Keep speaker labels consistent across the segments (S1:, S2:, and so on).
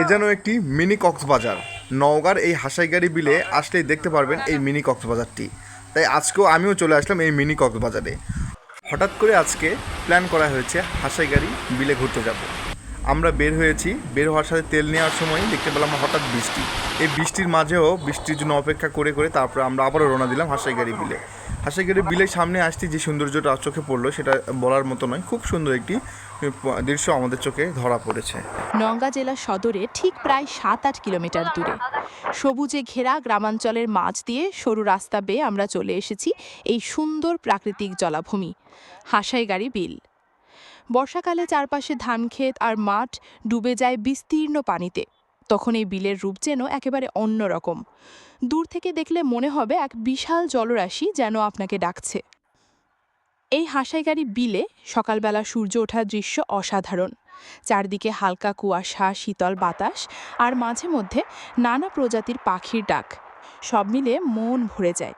S1: এ যেন একটি মিনি কক্সবাজার। নওগাঁর এই হাসাইগাড়ি বিলে আসলেই দেখতে পারবেন এই মিনি কক্সবাজারটি। তাই আজকেও আমিও চলে আসলাম এই মিনি কক্সবাজারে। হঠাৎ করে আজকে প্ল্যান করা হয়েছে হাসাইগাড়ি বিলে ঘুরতে যাব। আমরা বের হয়েছি, বের হওয়ার সাথে তেল নেওয়ার সময় দেখতে পেলাম হঠাৎ বৃষ্টি। এই বৃষ্টির মাঝেও বৃষ্টির জন্য অপেক্ষা করে করে তারপরে আমরা আবারও রওনা দিলাম হাসাইগাড়ি বিলে। হাসাইগাড়ি বিলের সামনে আসতে যে সৌন্দর্যটা চোখে পড়ল, সেটা বলার মতো নয়। খুব সুন্দর একটি দৃশ্য আমাদের চোখে ধরা পড়েছে।
S2: নওগাঁ জেলা সদরে ঠিক প্রায় সাত আট কিলোমিটার দূরে। সবুজে ঘেরা গ্রামাঞ্চলের মাঝ দিয়ে সরু রাস্তা বেয়ে আমরা চলে এসেছি এই সুন্দর প্রাকৃতিক জলাভূমি, হাসাইগাড়ি বিল। বর্ষাকালে চারপাশে ধানক্ষেত আর মাঠ ডুবে যায় বিস্তীর্ণ পানিতে। তখন এই বিলের রূপ যেন একেবারে অন্যরকম। দূর থেকে দেখলে মনে হবে এক বিশাল জলরাশি যেন আপনাকে ডাকছে। এই হাসাইগাড়ি বিলে সকালবেলা সূর্য ওঠার দৃশ্য অসাধারণ। চারদিকে হালকা কুয়াশা, শীতল বাতাস আর মাঝে মধ্যে নানা প্রজাতির পাখির ডাক। সব মিলে মন ভরে যায়।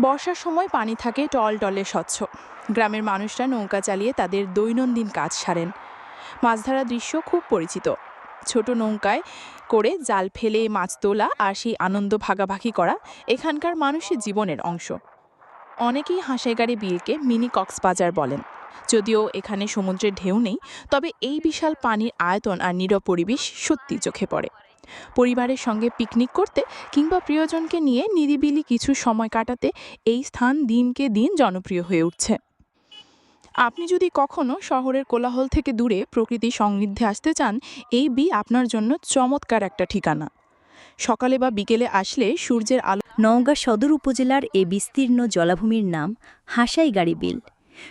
S2: বর্ষার সময় পানি থাকে টলটলে স্বচ্ছ। গ্রামের মানুষরা নৌকা চালিয়ে তাদের দৈনন্দিন কাজ সারেন। মাছ ধরার দৃশ্য খুব পরিচিত। ছোট নৌকায় করে জাল ফেলে মাছ তোলা আর সেই আনন্দ ভাগাভাগি করা এখানকার মানুষের জীবনের অংশ। অনেকেই হাঁসাইগাড়ি বিলকে মিনি কক্সবাজার বলেন। যদিও এখানে সমুদ্রের ঢেউ নেই, তবে এই বিশাল পানির আয়তন আর নীরব পরিবেশ সত্যি চোখে পড়ে। পরিবারের সঙ্গে পিকনিক করতে কিংবা প্রিয়জনকে নিয়ে নিরিবিলি কিছু সময় কাটাতে এই স্থান দিনকে দিন জনপ্রিয় হয়ে উঠছে। আপনি যদি কখনো শহরের কোলাহল থেকে দূরে প্রকৃতি সমৃদ্ধে আসতে চান, এই বি আপনার জন্য চমৎকার একটা ঠিকানা। সকালে বা বিকেলে আসলে সূর্যের আলো
S3: নওগাঁ সদর উপজেলার এ বিস্তীর্ণ জলাভূমির নাম হাসাইগাড়ি বিল।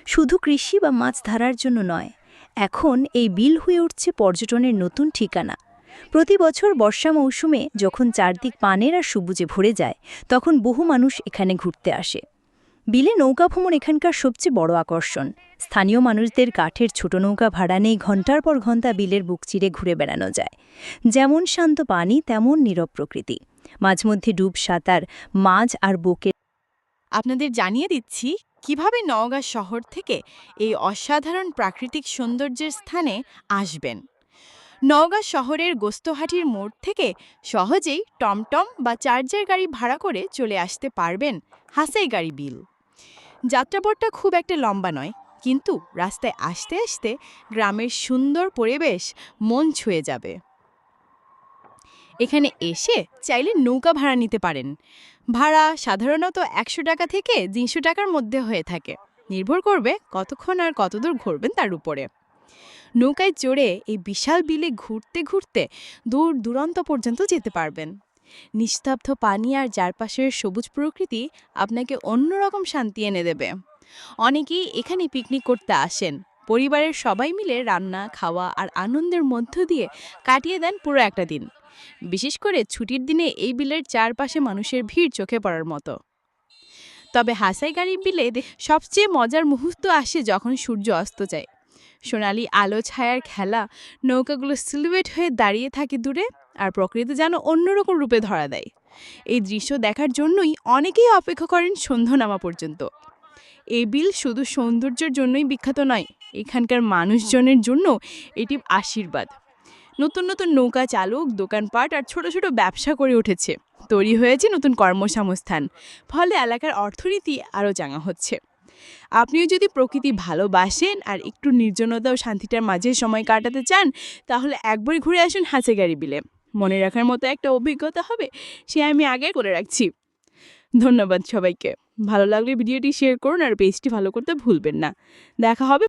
S3: শুধু কৃষি বা মাছ ধরার জন্য নয়, এখন এই বিল হয়ে উঠছে পর্যটনের নতুন ঠিকানা। প্রতি বছর বর্ষা মৌসুমে যখন চারদিক পানের আর সবুজে ভরে যায়, তখন বহু মানুষ এখানে ঘুরতে আসে। বিলে নৌকা ভ্রমণ এখানকার সবচেয়ে বড় আকর্ষণ। স্থানীয় মানুষদের কাঠের ছোট নৌকা ভাড়া নেই ঘণ্টার পর ঘণ্টা বিলের বুক চিরে ঘুরে বেড়ানো যায়। যেমন শান্ত পানি, তেমন নীরব প্রকৃতি। মাঝমধ্যে ডুব সাঁতার, মাছ আর বুকে
S2: আপনাদের জানিয়ে দিচ্ছি, কীভাবে নওগাঁ শহর থেকে এই অসাধারণ প্রাকৃতিক সৌন্দর্যের স্থানে আসবেন। নওগাঁ শহরের গোস্তহাটির মোড় থেকে সহজেই টমটম বা চার্জার গাড়ি ভাড়া করে চলে আসতে পারবেন হাসাই গাড়ি বিল। যাত্রাপথটা খুব একটা লম্বা নয়, কিন্তু রাস্তায় আসতে আসতে গ্রামের সুন্দর পরিবেশ মন ছুঁয়ে যাবে। এখানে এসে চাইলে নৌকা ভাড়া নিতে পারেন। ভাড়া সাধারণত একশো টাকা থেকে তিনশো টাকার মধ্যে হয়ে থাকে। নির্ভর করবে কতক্ষণ আর কতদূর ঘুরবেন তার উপরে। নৌকায় চড়ে এই বিশাল বিলে ঘুরতে ঘুরতে দূর দূরান্ত পর্যন্ত যেতে পারবেন। নিস্তব্ধ পানি আর চারপাশের সবুজ প্রকৃতি আপনাকে অন্যরকম শান্তি এনে দেবে। অনেকেই এখানে পিকনিক করতে আসেন। পরিবারের সবাই মিলে রান্না, খাওয়া আর আনন্দের মধ্য দিয়ে কাটিয়ে দেন পুরো একটা দিন। বিশেষ করে ছুটির দিনে এই বিলের চারপাশে মানুষের ভিড় চোখে পড়ার মতো। তবে হাসাইগাড়ি বিলে সবচেয়ে মজার মুহূর্ত আসে যখন সূর্য অস্ত যায়। সোনালি আলো ছায়ার খেলা, নৌকাগুলো সিলুয়েট হয়ে দাঁড়িয়ে থাকে দূরে আর প্রকৃতি যেন অন্যরকম রূপে ধরা দেয়। এই দৃশ্য দেখার জন্যই অনেকেই অপেক্ষা করেন সন্ধ্যা নামা পর্যন্ত। এই বিল শুধু সৌন্দর্যের জন্যই বিখ্যাত নয়, এখানকার মানুষজনের জন্য এটি আশীর্বাদ। নতুন নতুন নৌকা চালক, দোকানপাট আর ছোট ছোট ব্যবসা করে উঠেছে। তৈরি হয়েছে নতুন কর্মসংস্থান, ফলে এলাকার অর্থনীতি আরও চাঙা হচ্ছে। আপনিও যদি প্রকৃতি ভালোবাসেন আর একটু নির্জনতা ও শান্তিটার মাঝে সময় কাটাতে চান, তাহলে একবার ঘুরে আসুন হাঁচেগাড়ি বিলে। মনে রাখার মতো একটা অভিজ্ঞতা হবে, সে আমি আগে করে রাখছি। ধন্যবাদ সবাইকে। ভালো লাগলে ভিডিওটি শেয়ার করুন আর পেজটি ভালো করতে ভুলবেন না। দেখা হবে